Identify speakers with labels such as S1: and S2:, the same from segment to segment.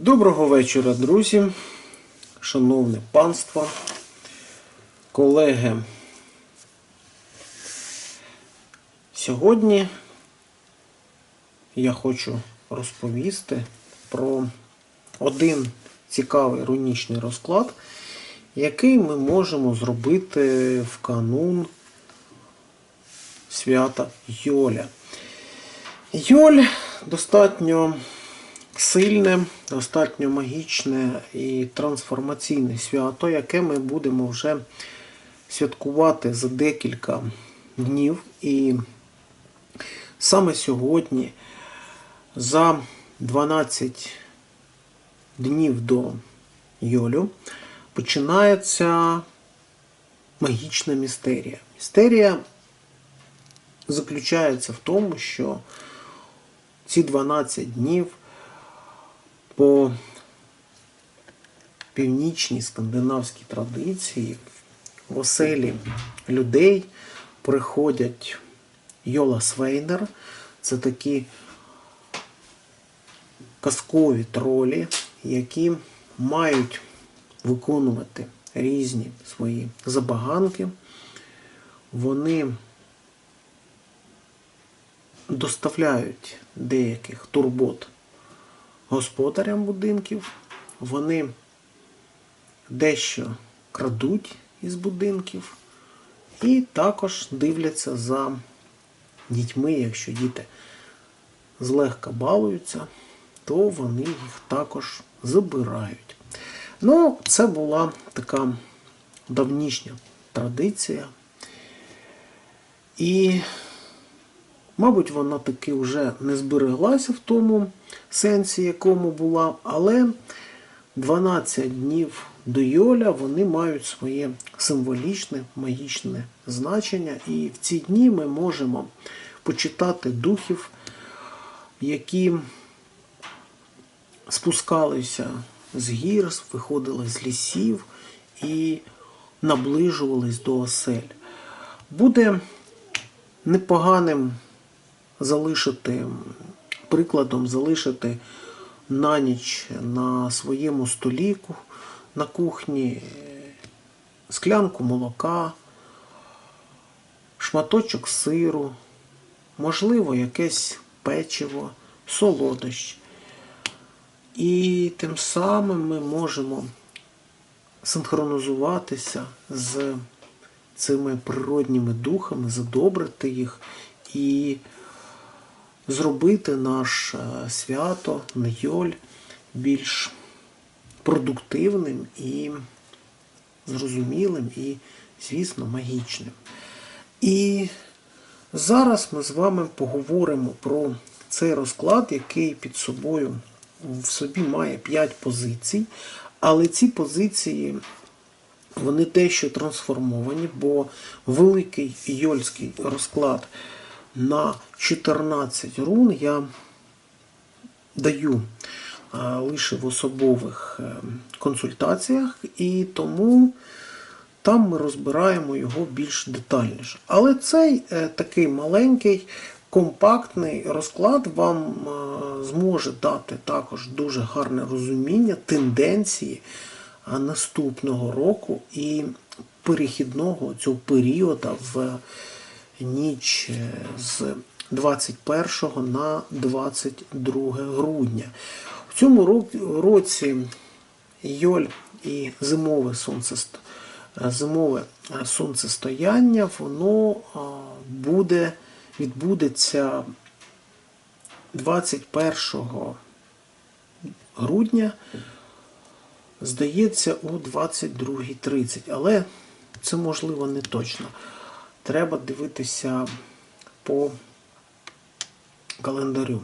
S1: Доброго вечора, друзі, шановне панство, колеги. Сьогодні я хочу розповісти про один цікавий рунічний розклад, який ми можемо зробити в канун свята Йоля. Йоль достатньо сильне, достатньо магічне і трансформаційне свято, яке ми будемо вже святкувати за декілька днів. І саме сьогодні, за 12 днів до Йолю, починається магічна містерія. Містерія заключається в тому, що ці 12 днів по північній скандинавській традиції в оселі людей приходять Йола Свейнер. Це такі казкові тролі, які мають виконувати різні свої забаганки. Вони доставляють деяких турбот господарям будинків, вони дещо крадуть із будинків і також дивляться за дітьми, якщо діти злегка балуються, то вони їх також забирають. Ну, це була така давнішня традиція. І Мабуть, вона таки вже не збереглася в тому сенсі, якому була, але 12 днів до Йоля вони мають своє символічне, магічне значення. І в ці дні ми можемо почитати духів, які спускалися з гір, виходили з лісів і наближувались до осель. Буде непоганим залишити прикладом, залишити на ніч на своєму століку на кухні склянку молока, шматочок сиру, можливо, якесь печиво, солодощ. І тим самим ми можемо синхронізуватися з цими природніми духами, задобрити їх і зробити наш е, свято, Йоль більш продуктивним і зрозумілим і, звісно, магічним. І зараз ми з вами поговоримо про цей розклад, який під собою в собі має 5 позицій, але ці позиції. Вони дещо трансформовані, бо великий йольський розклад на 14 рун я даю лише в особових е, консультаціях, і тому там ми розбираємо його більш детальніше. Але цей е, такий маленький, компактний розклад вам е, зможе дати також дуже гарне розуміння тенденції наступного року і перехідного цього періоду в ніч з 21 на 22 грудня. В цьому році Йоль і зимове сонцесто, зимове сонцестояння воно буде, відбудеться 21 грудня, здається, у 22.30, але це можливо не точно треба дивитися по календарю.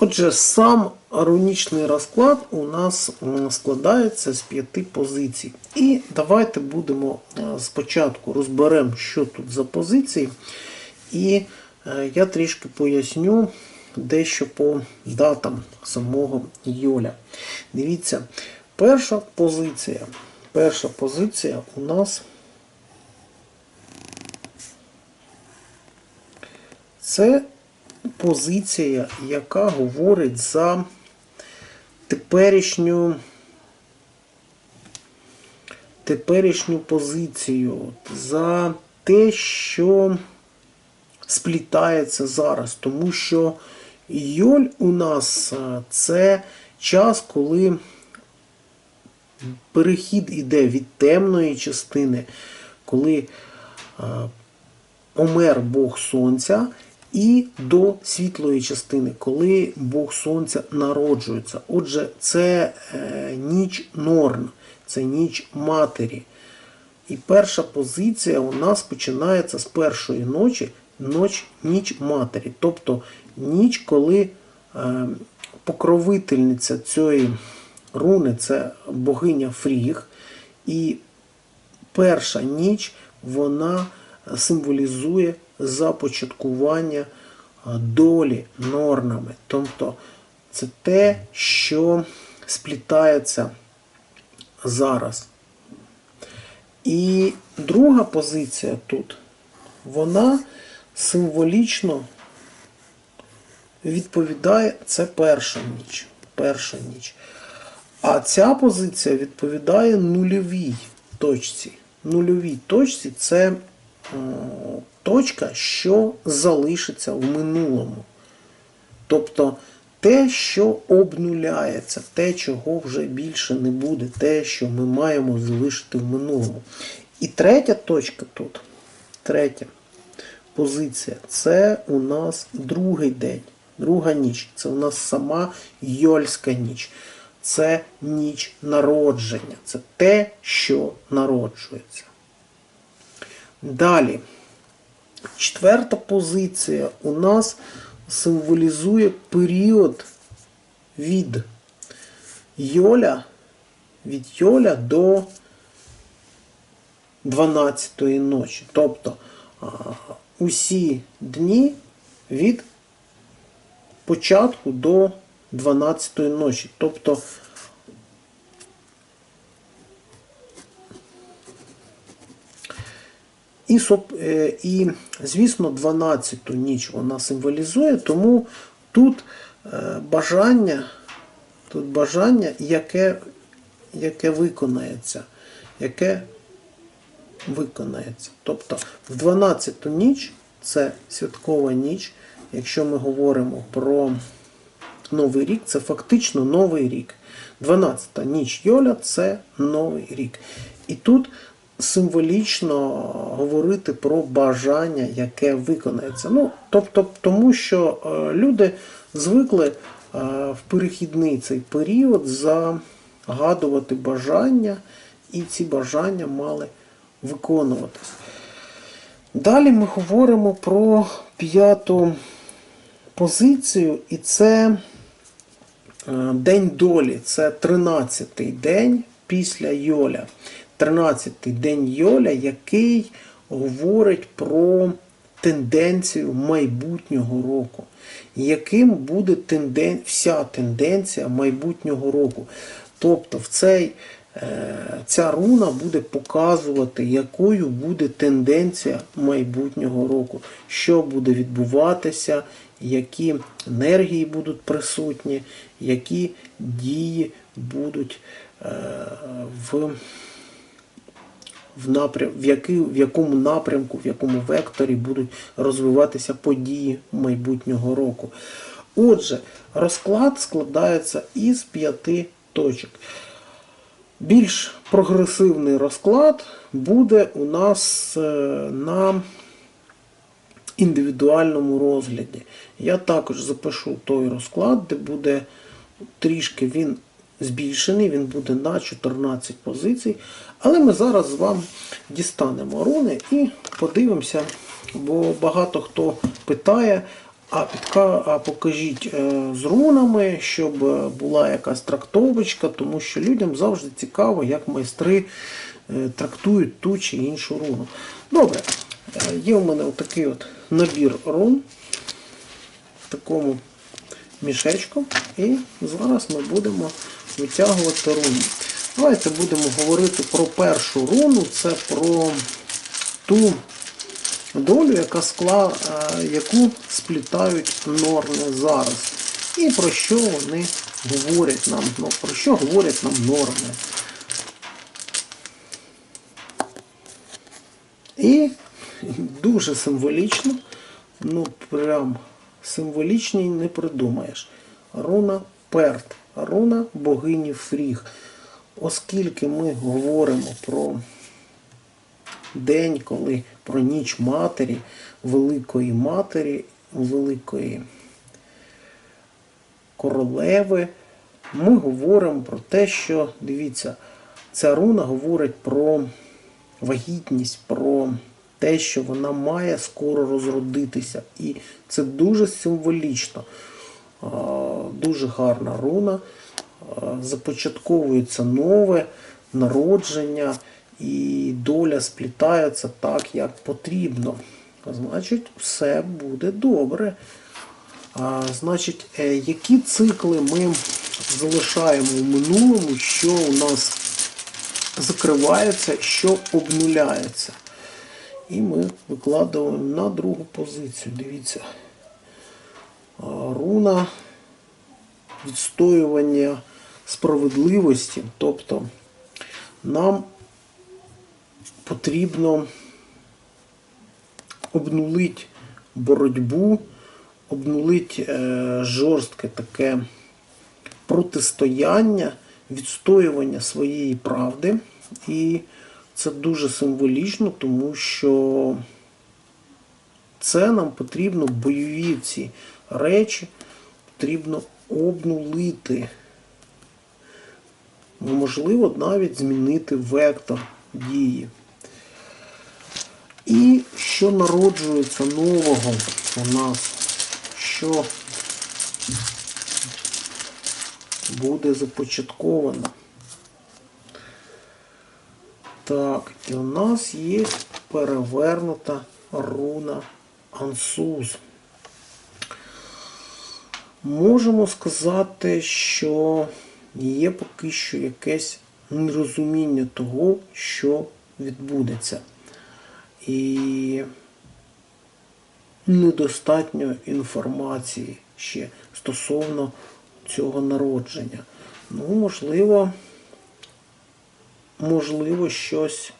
S1: Отже, сам рунічний розклад у нас складається з п'яти позицій. І давайте будемо е, спочатку розберемо, що тут за позиції. І е, я трішки поясню, дещо по датам самого Йоля. Дивіться, перша позиція. Перша позиція у нас Це позиція, яка говорить за теперішню, теперішню позицію, за те, що сплітається зараз. Тому що Йоль у нас це час, коли перехід іде від темної частини, коли помер Бог Сонця, і до світлої частини, коли Бог Сонця народжується. Отже, це е, ніч Норн, це ніч матері. І перша позиція у нас починається з першої ночі, ніч матері. Тобто ніч, коли е, покровительниця цієї руни це богиня Фріг. І перша ніч вона символізує започаткування е, долі норнами. Тобто це те, що сплітається зараз. І друга позиція тут, вона символічно відповідає, це перша ніч. Перша ніч. А ця позиція відповідає нульовій точці. Нульовій точці це точка, що залишиться в минулому. Тобто те, що обнуляється, те, чого вже більше не буде, те, що ми маємо залишити в минулому. І третя точка тут, третя позиція, це у нас другий день, друга ніч. Це у нас сама Йольська ніч. Це ніч народження. Це те, що народжується. Далі. Четверта позиція у нас символізує період від Йоля, від Йоля до 12-ї ночі. Тобто усі дні від початку до 12-ї ночі. Тобто І, е, і, звісно, 12-ту ніч вона символізує, тому тут е, бажання, тут бажання, яке, яке виконається, яке виконається. Тобто в 12-ту ніч це святкова ніч, якщо ми говоримо про Новий рік, це фактично новий рік. 12-та ніч Йоля це новий рік. І тут символічно говорити про бажання, яке виконається. Ну, тобто, тому що е, люди звикли е, в перехідний цей період загадувати бажання, і ці бажання мали виконуватись. Далі ми говоримо про п'яту позицію, і це е, День долі. Це 13-й день після Йоля. 13-й день Йоля, який говорить про тенденцію майбутнього року. Яким буде тенден... вся тенденція майбутнього року. Тобто в цей, е, ця руна буде показувати, якою буде тенденція майбутнього року, що буде відбуватися, які енергії будуть присутні, які дії будуть е, в в, напрям, в, який, в якому напрямку, в якому векторі будуть розвиватися події майбутнього року. Отже, розклад складається із п'яти точок. Більш прогресивний розклад буде у нас е, на індивідуальному розгляді. Я також запишу той розклад, де буде трішки він збільшений, він буде на 14 позицій. Але ми зараз з вами дістанемо руни і подивимося, бо багато хто питає, а підка, а покажіть е, з рунами, щоб була якась трактовочка, тому що людям завжди цікаво, як майстри е, трактують ту чи іншу руну. Добре, є у мене отакий от набір рун в такому мішечку. І зараз ми будемо витягувати руни. Давайте будемо говорити про першу руну, це про ту долю, яка скла, е, яку сплітають норми зараз. І про що вони говорять нам, ну, про що говорять нам норми. І дуже символічно, ну прям символічній не придумаєш. Руна Перт, руна богині Фріг. Оскільки ми говоримо про день, коли про ніч матері, Великої Матері, Великої королеви, ми говоримо про те, що, дивіться, ця руна говорить про вагітність, про те, що вона має скоро розродитися. І це дуже символічно. Дуже гарна руна. Започатковується нове народження, і доля сплітається так, як потрібно. Значить, все буде добре. Значить, е, які цикли ми залишаємо в минулому, що у нас закривається, що обнуляється. І ми викладаємо на другу позицію. Дивіться. Руна відстоювання справедливості. Тобто нам потрібно обнулити боротьбу, обнулити е, жорстке таке протистояння, відстоювання своєї правди. І це дуже символічно, тому що це нам потрібно бойові ці речі, потрібно обнулити. Можливо, навіть змінити вектор дії. І що народжується нового у нас, що буде започатковано. Так, і у нас є перевернута руна Ансуз. Можемо сказати, що є поки що якесь нерозуміння того, що відбудеться. І недостатньо інформації ще стосовно цього народження. Ну, можливо, можливо, щось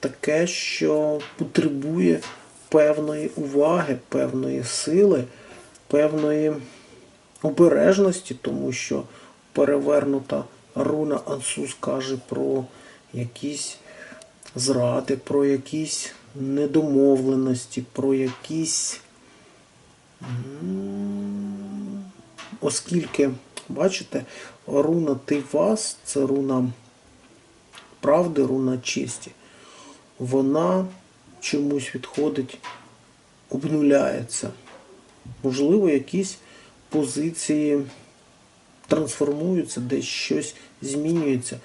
S1: таке, що потребує певної уваги, певної сили, певної обережності, тому що перевернута руна Ансус каже про якісь зради, про якісь недомовленості, про якісь. Оскільки, бачите, руна Тивас це руна правди, руна честі. Вона чомусь відходить, обнуляється. Можливо, якісь позиції трансформуються, десь щось змінюється.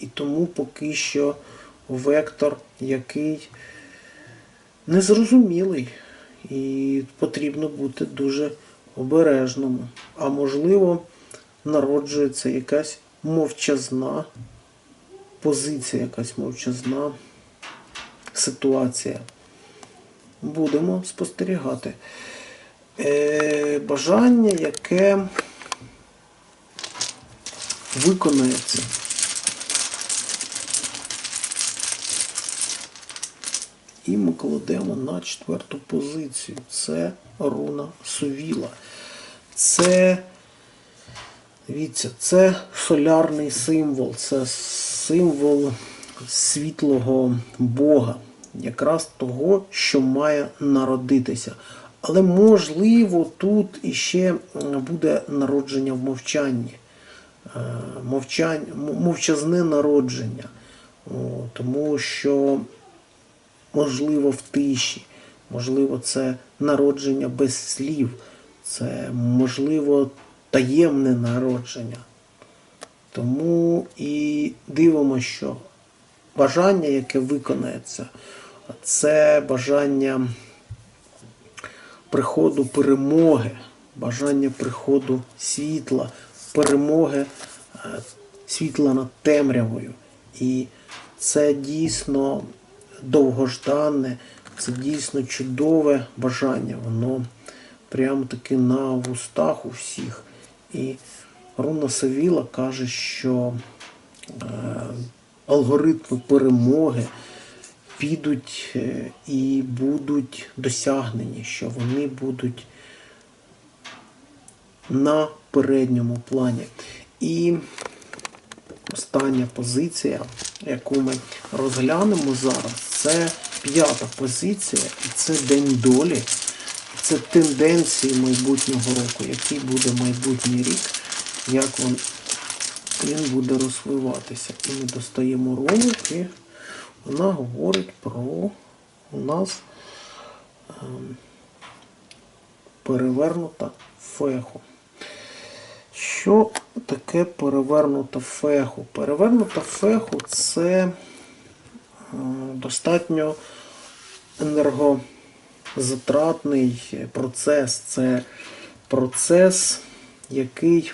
S1: І тому поки що вектор, який незрозумілий, і потрібно бути дуже обережним. А можливо, народжується якась мовчазна позиція, якась мовчазна ситуація. Будемо спостерігати. Е, бажання, яке виконається. І ми кладемо на четверту позицію. Це руна Сувіла. Це, дивіться, це солярний символ, це символ світлого Бога, якраз того, що має народитися. Але можливо тут іще буде народження в мовчанні. Е, Мовчань, мовчазне народження. Тому що можливо в тиші, можливо, це народження без слів, це можливо таємне народження. Тому і дивимося, що бажання, яке виконається, це бажання приходу перемоги, бажання приходу світла, перемоги е, світла над темрявою. І це дійсно довгождане, Це дійсно чудове бажання. Воно прямо таки на вустах у всіх. І Руна Савіла каже, що е, алгоритми перемоги підуть е, і будуть досягнені, що вони будуть на передньому плані. І остання позиція, яку ми розглянемо зараз, це п'ята позиція, і це день долі. Це тенденції майбутнього року, який буде майбутній рік, як він, він буде розвиватися. І ми достаємо ролик, і вона говорить про у нас ем, перевернута феху. Що таке перевернута феху? Перевернута феху це е, достатньо енергозатратний процес. Це процес, який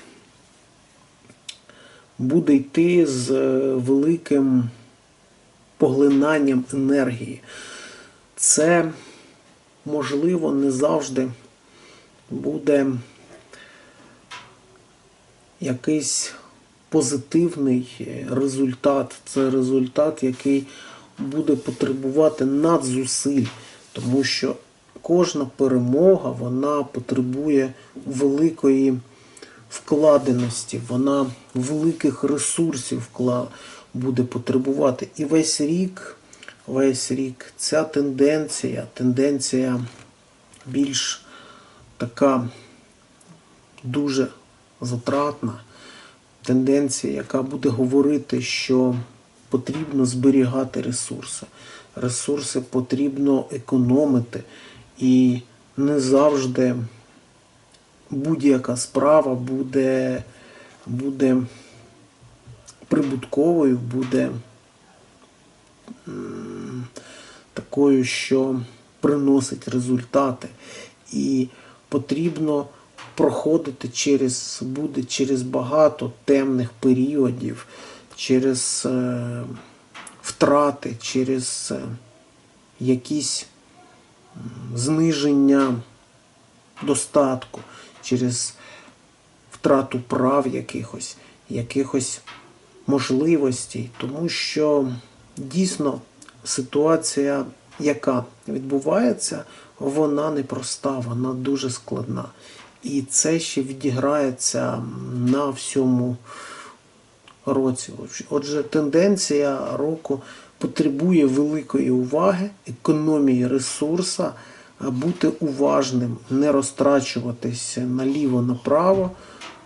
S1: буде йти з великим поглинанням енергії. Це, можливо, не завжди буде якийсь позитивний результат. Це результат, який буде потребувати надзусиль, тому що кожна перемога вона потребує великої вкладеності, вона великих ресурсів буде потребувати. І весь рік, весь рік ця тенденція, тенденція більш така дуже затратна тенденція, яка буде говорити, що потрібно зберігати ресурси. Ресурси потрібно економити, і не завжди будь-яка справа буде, буде прибутковою, буде такою, що приносить результати. І потрібно проходити через, буде через багато темних періодів, через е, втрати, через е, якісь зниження достатку, через втрату прав якихось, якихось можливостей, тому що дійсно ситуація, яка відбувається, вона непроста, вона дуже складна. І це ще відіграється на всьому році. Отже, тенденція року потребує великої уваги, економії ресурса, а бути уважним, не розтрачуватися наліво-направо,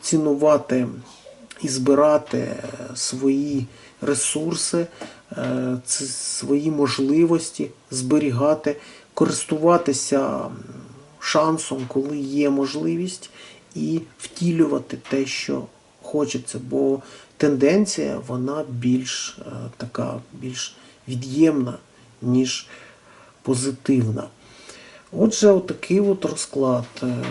S1: цінувати і збирати свої ресурси, е, свої можливості, зберігати, користуватися шансом, коли є можливість, і втілювати те, що хочеться. Бо тенденція вона більш е, така, більш від'ємна, ніж позитивна. Отже, отакий от розклад. Е,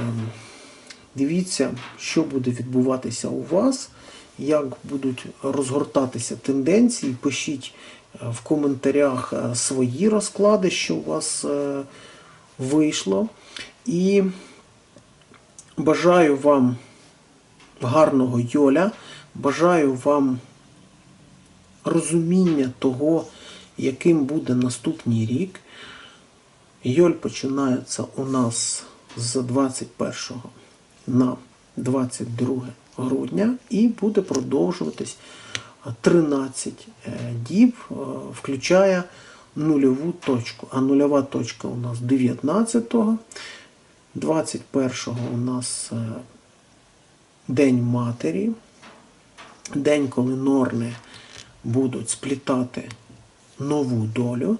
S1: Дивіться, що буде відбуватися у вас, як будуть розгортатися тенденції. Пишіть е, в коментарях е, свої розклади, що у вас е, вийшло. І бажаю вам гарного Йоля, бажаю вам розуміння того, яким буде наступний рік. Йоль починається у нас з 21 на 22 грудня і буде продовжуватись 13 е, діб, е, включає нульову точку. А нульова точка у нас 19-го, 21-го у нас е, День Матері, день, коли норни будуть сплітати нову долю.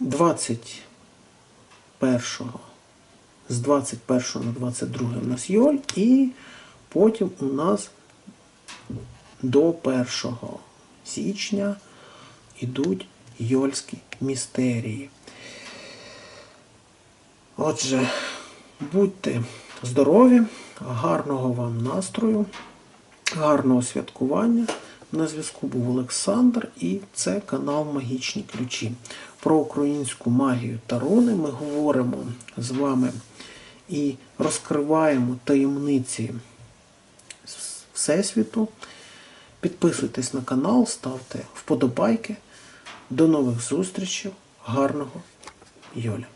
S1: 21-го, з 21 на 22 у нас Йоль, і потім у нас до 1 січня йдуть Йольські містерії. Отже, будьте здорові, гарного вам настрою, гарного святкування. На зв'язку був Олександр і це канал Магічні Ключі. Про українську магію та руни. Ми говоримо з вами і розкриваємо таємниці Всесвіту. Підписуйтесь на канал, ставте вподобайки. До нових зустрічей. Гарного Йоля!